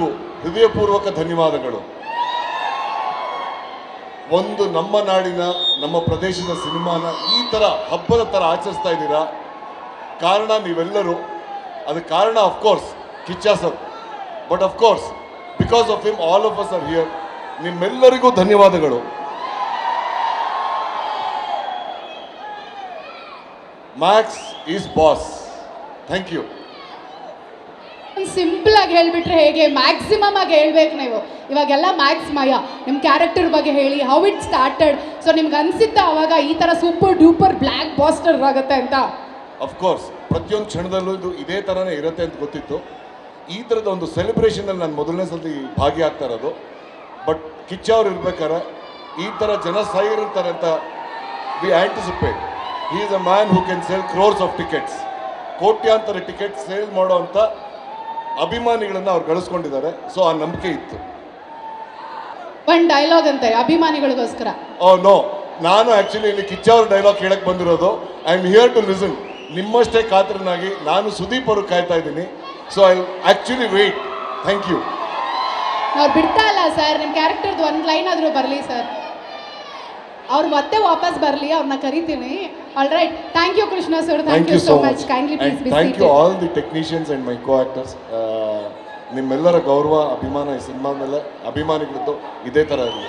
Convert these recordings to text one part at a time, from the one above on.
ನಿಮ್ಮೆಲ್ಲರಿಗೂ ಹೃದಯಪೂರ್ವಕ ಧನ್ಯವಾದಗಳು. ಒಂದು ನಮ್ಮ ನಾಡಿನ, ನಮ್ಮ ಪ್ರದೇಶದ ಸಿನಿಮಾನ ಈ ಥರ ಹಬ್ಬದ ಥರ ಆಚರಿಸ್ತಾ ಇದ್ದೀರಾ? ಕಾರಣ ನೀವೆಲ್ಲರೂ ಅದಕ್ಕೆ ಕಾರಣ of course Kichcha sir. But of course because of him all of us are here ನಿಮ್ಮೆಲ್ಲರಿಗೂ ಧನ್ಯವಾದಗಳು. Max is boss thank you simple ಆಗಿ ಹೇಳ್ಬಿಟ್ರೆ ಹೇಗೆ? ಮ್ಯಾಕ್ಸಿಮಮ್ ಆಗಿ ಹೇಳ್ಬೇಕು ನೀವು. ಇವಾಗೆಲ್ಲ ಮ್ಯಾಕ್ಸ್ ಮಯ. ನಿಮ್ಮ ಕ್ಯಾರೆಕ್ಟರ್ ಬಗ್ಗೆ ಹೇಳಿ ಹೌ ಇಟ್ ಸ್ಟಾರ್ಟೆಡ್ ಸೊ ನಿಮ್ಗೆ ಅನ್ಸಿತ್ತ ಅವಾಗ ಈ ಥರ ಸೂಪರ್ ಡೂಪರ್ ಬ್ಲ್ಯಾಕ್ ಬಾಸ್ಟರ್ ಆಗುತ್ತೆ ಅಂತ? ಅಫ್ಕೋರ್ಸ್ ಪ್ರತಿಯೊಂದು ಕ್ಷಣದಲ್ಲೂ ಇದು ಇದೇ ಥರನೇ ಇರುತ್ತೆ ಅಂತ ಗೊತ್ತಿತ್ತು. ಈ ಥರದ ಒಂದು ಸೆಲೆಬ್ರೇಷನಲ್ಲಿ ನಾನು ಮೊದಲನೇ ಸಲ ಭಾಗಿಯಾಗ್ತಾ ಇರೋದು. ಬಟ್ ಕಿಚ್ಚ ಅವ್ರು ಇರ್ಬೇಕಾರೆ ಈ ಥರ ಜನ ಸಾಗಿರ್ತಾರೆ ಅಂತ we anticipate he is a man who can sale crores of tickets ಕೋಟ್ಯಾಂತರ ಟಿಕೆಟ್ ಸೇಲ್ ಮಾಡೋ ಅಂಥ ಅಭಿಮಾನಿಗಳನ್ನು ಅವ್ರು ಗಳಿಸ್ಕೊಂಡಿದ್ದಾರೆ. ಸೊ ಆ ನಂಬಿಕೆ ಇತ್ತು. ಒಂದು ಡೈಲಾಗ್ ಅಂತೆ ಅಭಿಮಾನಿಗಳಿಗೋಸ್ಕರ. ಓ ನೋ ನಾನು ಆ್ಯಕ್ಚುಲಿ ಇಲ್ಲಿ ಕಿಚ್ಚ ಅವ್ರ ಡೈಲಾಗ್ ಕೇಳಕ್ಕೆ ಬಂದಿರೋದು. I am here to listen ನಿಮ್ಮಷ್ಟೇ ಕಾತರನಾಗಿ ನಾನು ಸುದೀಪ್ ಅವರು ಕಾಯ್ತಾ ಇದ್ದೀನಿ. So I actually wait thank you ಬಿಡ್ತಾ ಇಲ್ಲ ಸರ್ ನಿಮ್ಮ ಕ್ಯಾರೆಕ್ಟರ್ದು ಒಂದು ಲೈನ್ ಆದರೂ ಬರಲಿ ಸರ್ ಅವ್ರು ಮತ್ತೆ ವಾಪಸ್ ಬರಲಿ ಅವ್ರನ್ನ ಕರಿತೀನಿ. All right thank you Krishna sir thank you so much kindly please thank you all the technicians and my co actors ನಿಮ್ಮೆಲ್ಲರ ಗೌರವ ಅಭಿಮಾನ ಈ ಸಿನಿಮಾ ಮೇಲೆ ಅಭಿಮಾನಿಗಳದ್ದು ಇದೇ ಥರ ಇರಲಿ.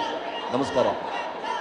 ನಮಸ್ಕಾರ.